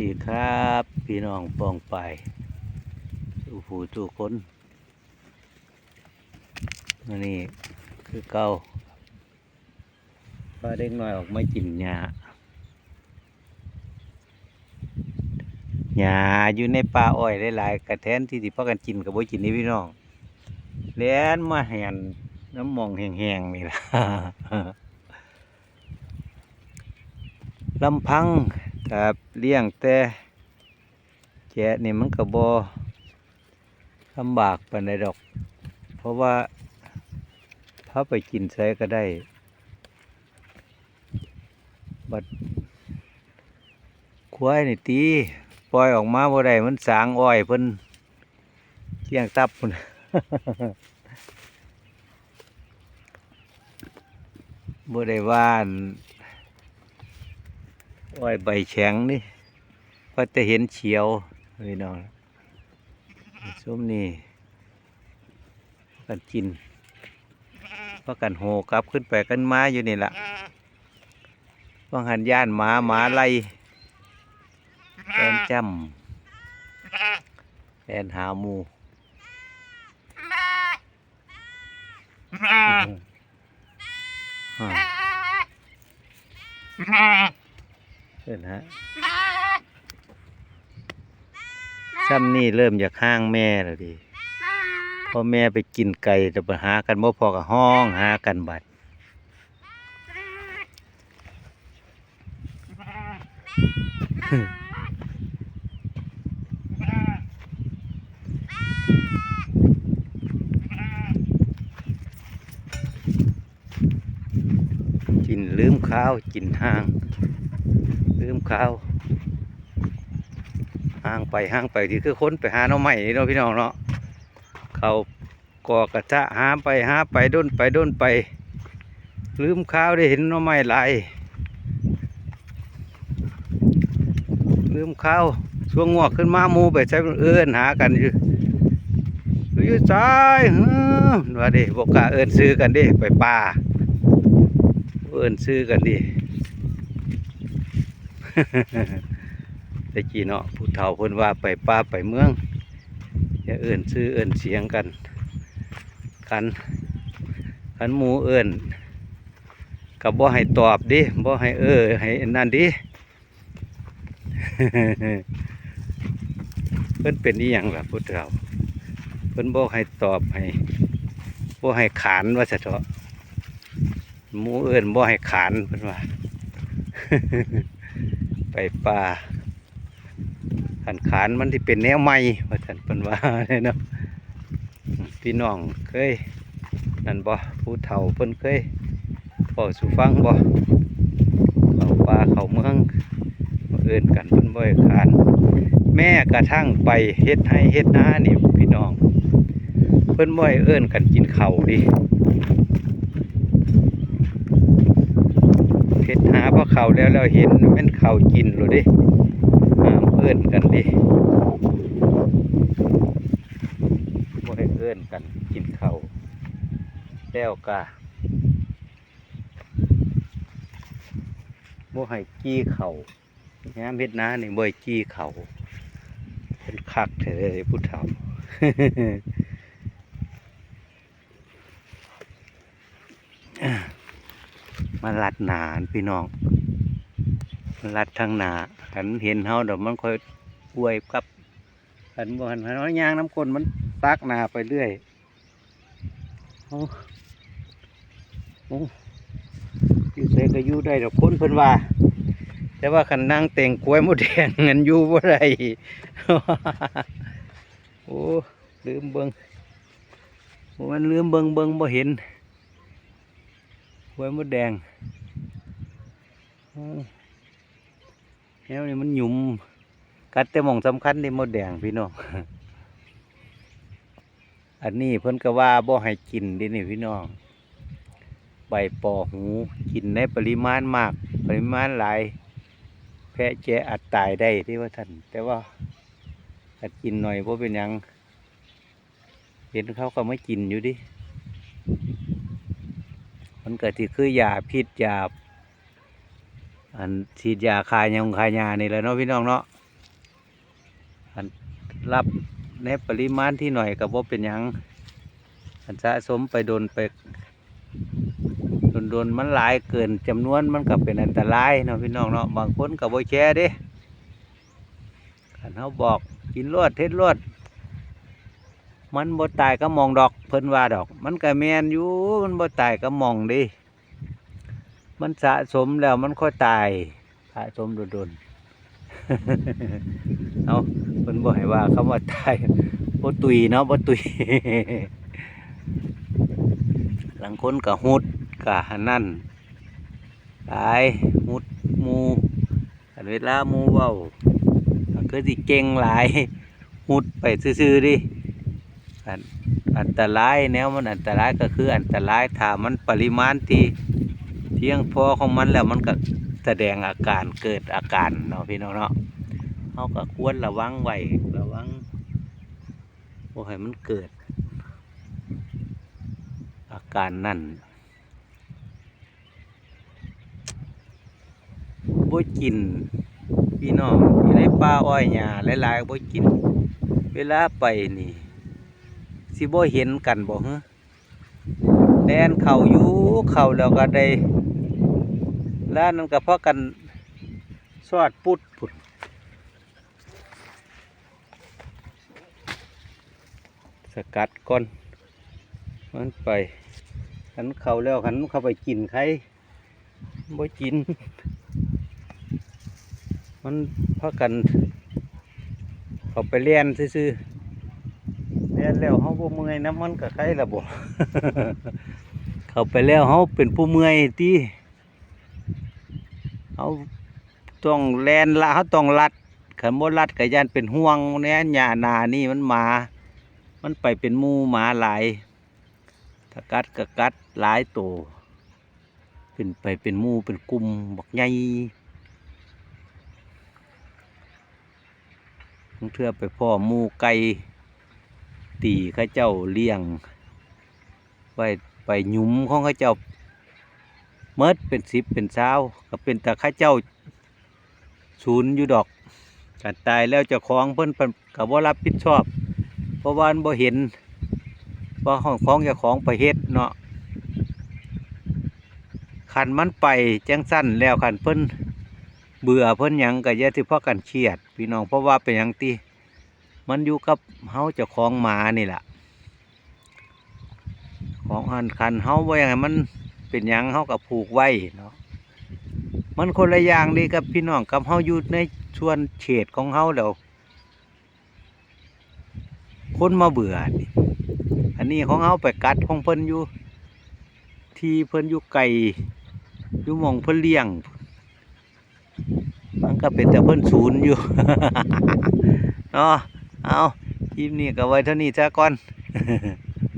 ดีครับ พี่น้องปองไปสู่ผู้สู่คนนี้คือเก่าพาเด็กน้อยออกมากินหญ้าหญ้าอยู่ในป่าอ้อยหลายๆกระแทนที่ที่พากันกินกับบ่กินนี่พี่น้องเลี้ยนมาแหนน้ำมองแห้งๆนี่ล่ะลำพัง กับเลี้ยงแต่แกะนี่มันก็บ่ลำบากปานใดดอก เพราะว่าพาไปกินใช้ก็ได้ บัดควายนี่ตีปล่อยออกมาบ่ได้มันสางอ้อยเพิ่นเที่ยงตับพุ่นบ่ได้ว่าน อ้อยใบแข็งนี่พอจะเห็นเฉียวพี่น้องส้มนี่พากันกินพากันโหกลับขึ้นไปกันมาอยู่นี่ละว่างหันย่านหมาหมาไล่แอนจำแอนหาหมูอ่า เห็นฮะซ้ำนี่เริ่มจากห้างแม่แล้วดิพ่อแม่ไปกินไก่จะไปหากันบ่พอกับห้องหากันบัดกินลืมข้าวกินห้าง ลืมข้าวห่างไปห่างไปที่คือค้นไปหาน้องใหม่เนาะพี่น้องเนาะเขาก่อกระทะหาไปหาไปด้นไปด้นไป ลืมข้าวได้เห็นน้องใหม่ลายลืมข้าวช่วงงวกขึ้นมามูไปใช้เอื้อนหากันอยู่อยู่ซ้ายว่าดิบอกกาเอื้อนซื้อกันดิไปป่าเอื้อนซื้อกันดิ แต่กี้เนาะผู้เฒ่าเพิ่นว่าไปป่าไปเมืองอย่าเอื่นซื้อเอื่นเสียงกันกันขันหมูเอื่นกับบ่ให้ตอบดิบ่ให้เออให้นั่นดิเพิ่นเป็นอีหยังล่ะผู้เฒ่าเพิ่นบ่ให้ตอบให้บ่ให้ขานว่าซะเถอะหมูเอื่นบ่ให้ขานเพิ่นว่า ไปป่าขันขานมันที่เป็นแนวใหม่ว่าสันเป็นว่าเลยเนาะพี่น้องเคยนั่นบ่ผู้เฒ่าเพิ่นเคยบอสู่ฟังบ่เขาป่าเขาเมืองมาเอินกันเพิ่นบ่ให้ขาน แม่กระทั่งไปเฮ็ดให้เฮ็ดน้านี่พี่น้อง เพิ่นบ่ให้เอิ้นกันกินเข้าดิเฮ็ด หาพอข้าแล้วแล้วเห็นแม่นเขากินโลดเดิห้ามเอื้อนกันดิบ่ให้เอื้อนกันกินเขาแล้วกะบ่ให้กี้เขาวงามเฮ็ดน้านี่บ่ให้กี้เขาเป็นคักเลยผู้เฒ่ามาลัดหนานพี่น้อง ลัดทางหนาขันเห็นเฮาเดี๋ยวมันค่อยอวยกับขันบ่หันหันยางน้ำกลนมันตักหนาไปเรื่อยโอ้โอ้อยู่ใส่ก็อยู่ได้ดอกคนเพิ่นว่า แต่ว่าขันนั่งเต่งกล้วยมดแดงเงินอยู่บ่ได้โอ้ลืมเบิงมันลืมเบิงเบิงบ่เห็นกล้วยมดแดงอ้ แล้วนี่มันหยุ่มกัดแต่มองสำคัญในมดแดงพี่น้องอันนี้เพิ่นก็ว่าบ่ให้กินดินี่พี่น้องใบปอหูกินในปริมาณมาก ปริมาณหลาย แพะแจอาจตายได้ที่ว่าท่านแต่ว่าถ้ากินหน่อยบ่เป็นยังเห็นเขาก็ไม่กินอยู่ดิมันเก็ที่คือยาพิษยา อันฉีดยาคายยงคายยานี่แหละเนาะพี่น้องเนาะอันรับในปริมาณที่หน่อยก็บ่เป็นยังอันสะสมไปโดนไปโดนโดนมันหลายเกินจำนวนมันก็เป็นอันตรายเนาะพี่น้องเนาะบางคนก็บ่แชร์เด้คันเฮาบอกกินรวดเท็ดรวดมันบ่ตายก็มองดอกเพิ่นว่าดอก มันก็แมนอยู่มันบ่ตายก็มองดิ มันสะสมแล้วมันค่อยตายสะสมโดนๆเอาเพิ่นบ่ให้ว่าคำว่าตายบ่ตุยเนาะบ่ตุยหลังคนก็หุดก็หันนั่นตายหุดหมูอันเวลาหมูเว้ามันก็สิเก่งหลายหุดไปซื่อๆดิอันอันตรายแนวมันอันตรายก็คืออันตรายถ้ามันปริมาณที่ เพียงพอของมันแล้วมันก็แสดงอาการเกิดอาการเนาะพี่น้องเนาะเขาก็ควรระวังไว้ระวังบ่ให้มันเกิด อาการนั่นบ่กิน พี่น้องอยู่ในป่าอ้อยหญ้าหลายๆบ่กิน เวลาไปนี่สิบ่เห็นกันบ่ฮะแดนเขาอยู่เขาแล้วก็ได้ แล้วนั่นก็เพาะกันสอดปุดปุดสกัดก่อนมันไปขันเขาแล้วขันเข้าไปกินใครบ่กิน มันเพาะกันเขาไปเลียนซื่อเลียนแล้วเขาบ่เมื่อยน้ำมันกับใครละบ่ เขาไปแล้วเขาเป็นผู้เมื่อยที่ เขาต้องแลนละเขาต้องลัดขันบ่ลัดก็ยันเป็นห่วงแน่หญ้านานี่มันมา มันไปเป็นมูหมาหลายถ้ากัดก็กัดหลายโตวเป็นไปเป็นมูเป็นกลุ่มบักใหญ่บางเทื่อไปพ่อมูไก่ตีข้าเจ้าเลี้ยงไว้ไปหยุมของข้าเจ้า เมิดเป็นสิบเป็นเช้าก็เป็นแต่ข้าเจ้าศูนย์อยู่ดอกการตายแล้วจะคล้องเพิ่นกับว่ารับผิดชอบ เพราะว่านบ่เห็นว่าของของเจ้าของไปเฮ็ดเนาะขันมันไปจังสั้นแล้วขันเพิ่นเบื่อเพิ่นยังก็อย่ที่พากันเครียด พี่น้องเพราะว่าเป็นยังตีมันอยู่กับเฮาเจ้าของหมานี่แหละของหันคันเฮาว่าอย่างไรมัน เป็นหยังเฮากับผูกไว้เนาะมันคนละอย่างนี่กับพี่น้องกับเฮาอยู่ในส่วนเขตของเฮาแล้วคนมาเบื่อนี่อันนี้ของเฮาไปกัดของเพิ่นอยู่ที่เพิ่นอยู่ไกลอยู่มองเพิ่นเลี้ยง มันก็เป็นแต่เพิ่นศูนย์อยู่ เนาะเอาคลิปนี้ก็ไว้เท่านี้ซะก่อน